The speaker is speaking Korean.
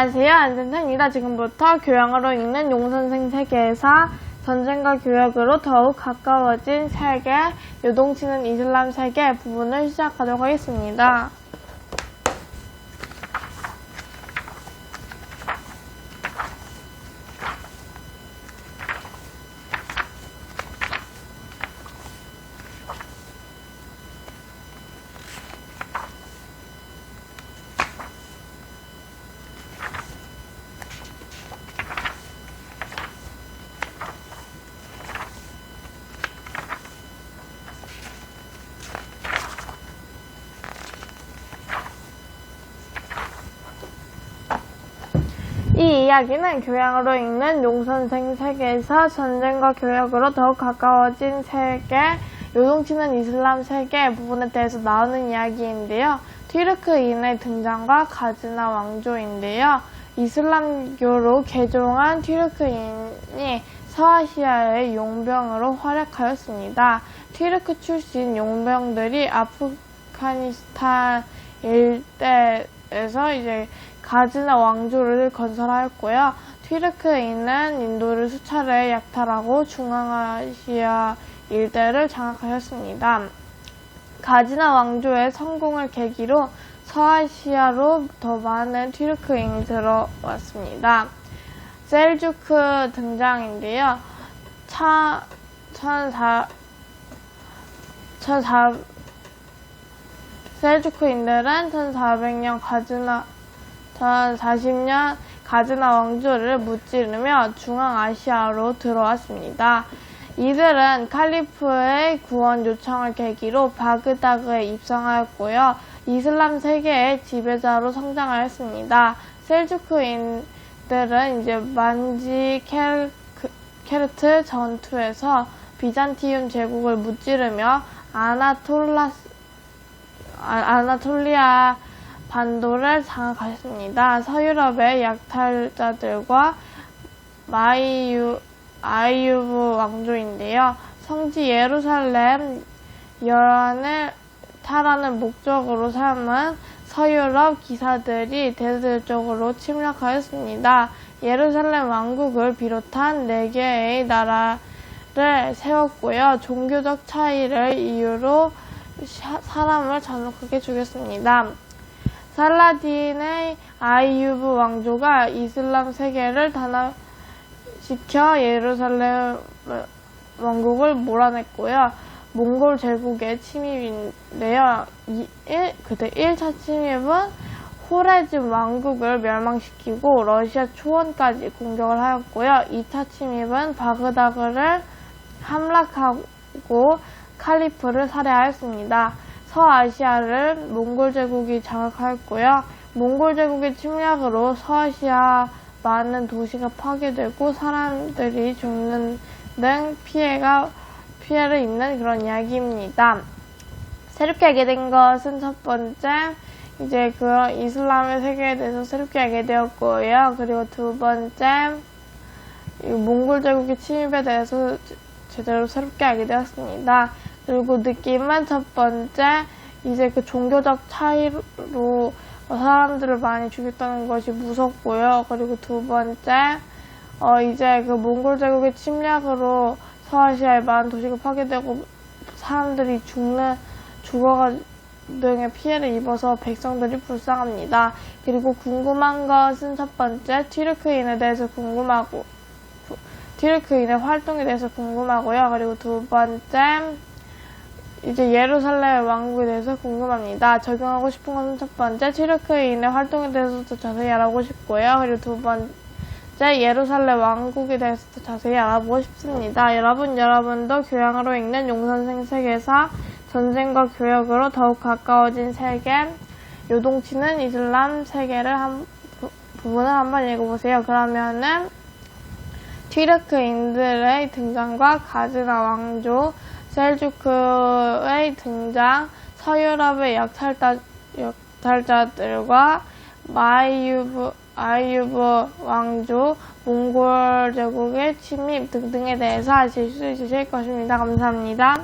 안녕하세요. 안선생입니다. 지금부터 교양으로 읽는 용선생 세계에서 전쟁과 교역으로 더욱 가까워진 세계, 요동치는 이슬람 세계 부분을 시작하도록 하겠습니다. 이 이야기는 교양으로 읽는 용선생 세계에서 전쟁과 교역으로 더욱 가까워진 세계, 요동치는 이슬람 세계 부분에 대해서 나오는 이야기인데요. 튀르크인의 등장과 가즈나 왕조인데요. 이슬람교로 개종한 튀르크인이 서아시아의 용병으로 활약하였습니다. 튀르크 출신 용병들이 아프가니스탄 일대 에서 이제 가즈나 왕조를 건설하였고요. 튀르크인은 인도를 수차례 약탈하고 중앙아시아 일대를 장악하였습니다. 가지나 왕조의 성공을 계기로 서아시아로 더 많은 튀르크인이 들어왔습니다. 셀주크 등장인데요. 차, 1400, 1400, 셀주크인들은 1400년 가즈나 1040년 가즈나 왕조를 무찌르며 중앙아시아로 들어왔습니다. 이들은 칼리프의 구원 요청을 계기로 바그다그에 입성하였고요. 이슬람 세계의 지배자로 성장하였습니다. 셀주크인들은 이제 만지 케르트 전투에서 비잔티움 제국을 무찌르며 아나톨라 아나톨리아 반도를 장악하였습니다. 서유럽의 약탈자들과 마이유, 아이유브 왕조인데요. 성지 예루살렘 열환을 탈하는 목적으로 삼은 서유럽 기사들이 대대적으로 침략하였습니다. 예루살렘 왕국을 비롯한 네 개의 나라를 세웠고요. 종교적 차이를 이유로 사람을 잔혹하게 죽였습니다. 살라딘의 아이유브 왕조가 이슬람 세계를 단합시켜 예루살렘 왕국을 몰아냈고요. 몽골 제국의 침입인데요. 이, 일, 그때 1차 침입은 호레즘 왕국을 멸망시키고 러시아 초원까지 공격을 하였고요. 2차 침입은 바그다그를 함락하고 칼리프를 살해하였습니다. 서아시아를 몽골 제국이 장악하였고요. 몽골 제국의 침략으로 서아시아 많은 도시가 파괴되고 사람들이 죽는 등 피해가 피해를 입는 그런 이야기입니다. 새롭게 알게 된 것은 첫 번째 이제 그 이슬람의 세계에 대해서 새롭게 알게 되었고요. 그리고 두 번째 몽골 제국의 침입에 대해서 제대로 새롭게 알게 되었습니다. 그리고 느낌은 첫 번째, 이제 그 종교적 차이로 사람들을 많이 죽였다는 것이 무섭고요. 그리고 두 번째, 어, 이제 그 몽골 제국의 침략으로 서아시아의 많은 도시가 파괴되고 사람들이 죽는, 죽어가 등의 피해를 입어서 백성들이 불쌍합니다. 그리고 궁금한 것은 첫 번째, 튀르크인에 대해서 궁금하고, 튀르크인의 활동에 대해서 궁금하고요. 그리고 두 번째, 이제 예루살렘 왕국에 대해서 궁금합니다. 적용하고 싶은 것은 첫 번째, 튀르크인의 활동에 대해서도 자세히 알아보고 싶고요. 그리고 두 번째, 예루살렘 왕국에 대해서도 자세히 알아보고 싶습니다. 여러분, 여러분도 교양으로 읽는 용선생 세계에서 전쟁과 교역으로 더욱 가까워진 세계, 요동치는 이슬람 세계를 한 부, 부분을 한번 읽어보세요. 그러면은 튀르크인들의 등장과 가즈나 왕조, 셀주크의 등장, 서유럽의 약탈자, 약탈자들과 마이유브, 아이유브 왕조, 몽골 제국의 침입 등등에 대해서 아실 수 있으실 것입니다. 감사합니다.